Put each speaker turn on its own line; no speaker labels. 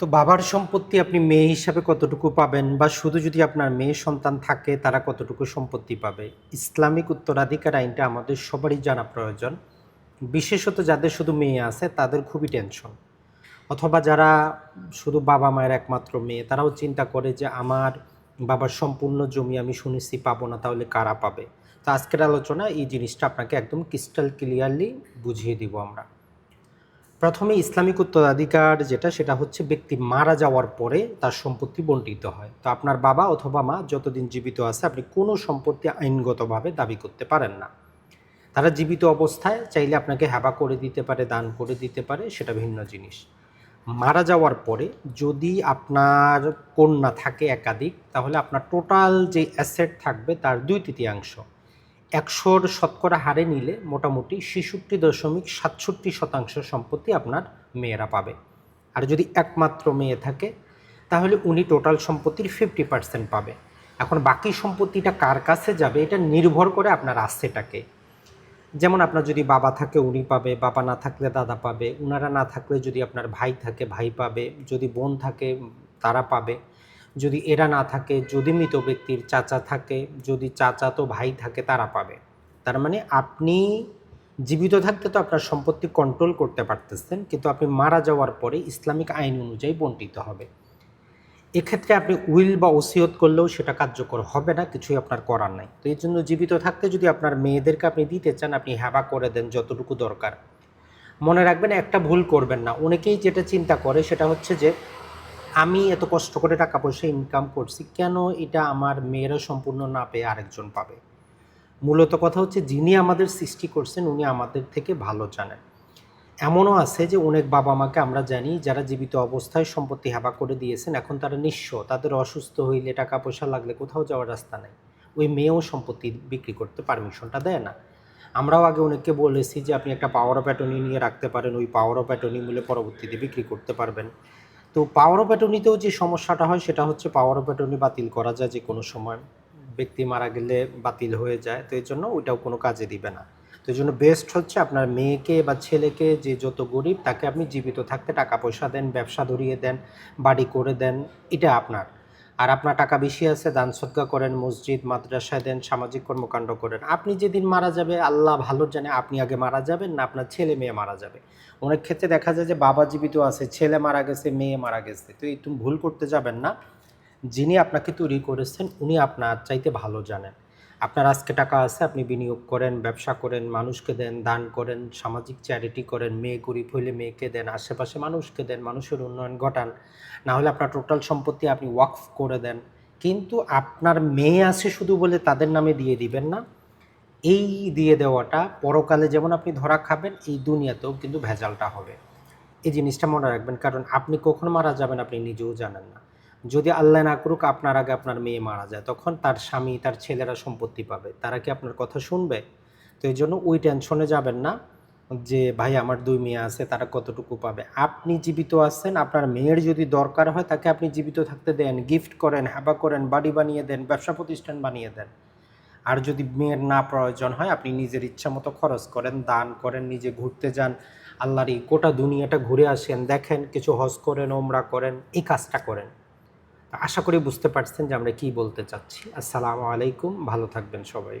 তো বাবার সম্পত্তি আপনি মেয়ে হিসাবে কতটুকু পাবেন? বা শুধু যদি আপনার মেয়ে সন্তান থাকে, তারা কতটুকু সম্পত্তি পাবে? ইসলামিক উত্তরাধিকার আইনটা আমাদের সবারই জানা প্রয়োজন। বিশেষত যাদের শুধু মেয়ে আছে, তাদের খুবই টেনশন অথবা যারা শুধু বাবা মায়ের একমাত্র মেয়ে, তারাও চিন্তা করে যে আমার বাবার সম্পূর্ণ জমি আমি শুনেছি, পাবো না, তাহলে কারা পাবে? তো আজকের আলোচনা এই জিনিসটা আপনাকে একদম ক্রিস্টাল ক্লিয়ারলি বুঝিয়ে দিব আমরা। প্রথমে ইসলামিক উত্তরাধিকার যেটা, সেটা হচ্ছে ব্যক্তি মারা যাওয়ার পরে তার সম্পত্তি বন্টিত হয়। তো আপনার বাবা অথবা মা যতদিন জীবিত আছে, আপনি কোনো সম্পত্তি আইনগতভাবে দাবি করতে পারেন না। তারা জীবিত অবস্থায় চাইলে আপনাকে হ্যাবা করে দিতে পারে, দান করে দিতে পারে, সেটা ভিন্ন জিনিস। মারা যাওয়ার পরে যদি আপনার কন্যা থাকে একাধিক, তাহলে আপনার টোটাল যে অ্যাসেট থাকবে তার দুই তৃতীয়াংশ একশোর শতকরা হারে নিলে মোটামুটি ছেষট্টি দশমিক সাতষট্টি শতাংশ সম্পত্তি আপনার মেয়েরা পাবে। আর যদি একমাত্র মেয়ে থাকে, তাহলে উনি টোটাল সম্পত্তির ফিফটি পার্সেন্ট পাবে। এখন বাকি সম্পত্তিটা কার কাছে যাবে, এটা নির্ভর করে আপনার আসছেটাকে যেমন আপনার যদি বাবা থাকে, উনি পাবে, বাবা না থাকলে দাদা পাবে, উনারা না থাকলে যদি আপনার ভাই থাকে, ভাই পাবে, যদি বোন থাকে, তারা পাবে। যদি এরা না থাকে, যদি মৃত ব্যক্তির চাচা থাকে, যদি চাচা তো ভাই থাকে, তারা পাবে। তার মানে আপনি জীবিত থাকতে তো আপনার সম্পত্তি কন্ট্রোল করতে পারতেছেন, কিন্তু আপনি মারা যাওয়ার পরে ইসলামিক আইন অনুযায়ী বন্টিত হবে। এক্ষেত্রে আপনি উইল বা ওসিয়ত করলেও সেটা কার্যকর হবে না, কিছুই আপনার করার নাই। তো এই জন্য জীবিত থাকতে যদি আপনার মেয়েদেরকে আপনি দিতে চান, আপনি হ্যাবা করে দেন যতটুকু দরকার। মনে রাখবেন, একটা ভুল করবেন না। অনেকেই যেটা চিন্তা করে সেটা হচ্ছে যে আমি এত কষ্ট করে টাকা পয়সা ইনকাম করছি, কেন এটা আমার মেয়েরা সম্পূর্ণ না পেয়ে আরেকজন পাবে? মূলত কথা হচ্ছে, যিনি আমাদের সৃষ্টি করছেন, উনি আমাদের থেকে ভালো জানেন। এমনও আছে যে, অনেক বাবা মাকে আমরা জানি, যারা জীবিত অবস্থায় সম্পত্তি হেবা করে দিয়েছেন, এখন তারা নিঃস্ব। তাদের অসুস্থ হইলে টাকা পয়সা লাগলে কোথাও যাওয়ার রাস্তা নেই। ওই মেয়েও সম্পত্তি বিক্রি করতে পারমিশনটা দেয় না। আমরাও আগে অনেককে বলেছি যে, আপনি একটা পাওয়ার অফ অ্যাটর্নি নিয়ে রাখতে পারেন, ওই পাওয়ার অফ অ্যাটর্নি মূল্যে পরবর্তীতে বিক্রি করতে পারবেন। তো পাওয়ার অফ অ্যাটর্নিতেও যে সমস্যাটা হয় সেটা হচ্ছে পাওয়ার অফ অ্যাটর্নি বাতিল করা যায় যে কোনো সময়। ব্যক্তি মারা গেলে বাতিল হয়ে যায়, তো এই জন্য ওইটাও কোনো কাজে দিবে না। তো এই জন্য বেস্ট হচ্ছে আপনার মেয়েকে বা ছেলেকে যে যত গরিব তাকে আপনি জীবিত থাকতে টাকা পয়সা দেন, ব্যবসা ধরিয়ে দেন, বাড়ি করে দেন, এটা আপনার। আর আপনার টাকা বেশি আছে, দান সদ্গা করেন, মসজিদ, মাদ্রাসায় দেন, সামাজিক কর্মকাণ্ড করেন। আপনি যেদিন মারা যাবে, আল্লাহ ভালো জানে আপনি আগে মারা যাবেন না আপনার ছেলে মেয়ে মারা যাবে। অনেক ক্ষেত্রে দেখা যায় যে বাবা জীবিত আছে, ছেলে মারা গেছে, মেয়ে মারা গেছে। তো এই তুমি ভুল করতে যাবেন না। যিনি আপনাকে তৈরি করেছেন, উনি আপনার চাইতে ভালো জানেন। আপনার আজকে টাকা আছে, আপনি বিনিয়োগ করেন, ব্যবসা করেন, মানুষকে দেন, দান করেন, সামাজিক চ্যারিটি করেন, মেয়ে গরিব হইলে মেয়েকে দেন, আশেপাশে মানুষকে দেন, মানুষের উন্নয়ন ঘটান, না হলে আপনার টোটাল সম্পত্তি আপনি ওয়াকফ করে দেন। কিন্তু আপনার মেয়ে আছে শুধু বলে তাদের নামে দিয়ে দিবেন না। এই দিয়ে দেওয়াটা পরকালে যেমন আপনি ধরা খাবেন, এই দুনিয়াতেও কিন্তু ভেজালটা হবে। এই জিনিসটা মনে রাখবেন, কারণ আপনি কখন মারা যাবেন আপনি নিজেও জানেন না। যদি আল্লাহ না করুক, আপনার আগে আপনার মেয়ে মারা যায়, তখন তার স্বামী, তার ছেলেরা সম্পত্তি পাবে। তারা কি আপনার কথা শুনবে? তো এই জন্য ওই টেনশনে যাবেন না যে, ভাই, আমার দুই মেয়ে আছে, তারা কতটুকু পাবে? আপনি জীবিত আছেন, আপনার মেয়ের যদি দরকার হয়, তাকে আপনি জীবিত থাকতে দেন গিফট করেন হ্যাবা করেন, বাড়ি বানিয়ে দেন, ব্যবসা প্রতিষ্ঠান বানিয়ে দেন। আর যদি মেয়ের না প্রয়োজন হয়, আপনি নিজের ইচ্ছা মতো খরচ করেন, দান করেন, নিজে ঘুরতে যান, আল্লাহর এই গোটা দুনিয়াটা ঘুরে আসেন, দেখেন, কিছু হজ করেন, ওমরা করেন, এই কাজটা করেন। আশা করি বুঝতে পারছেন যে আমরা কি বলতে চাচ্ছি। আসসালামু আলাইকুম ভালো থাকবেন সবাই।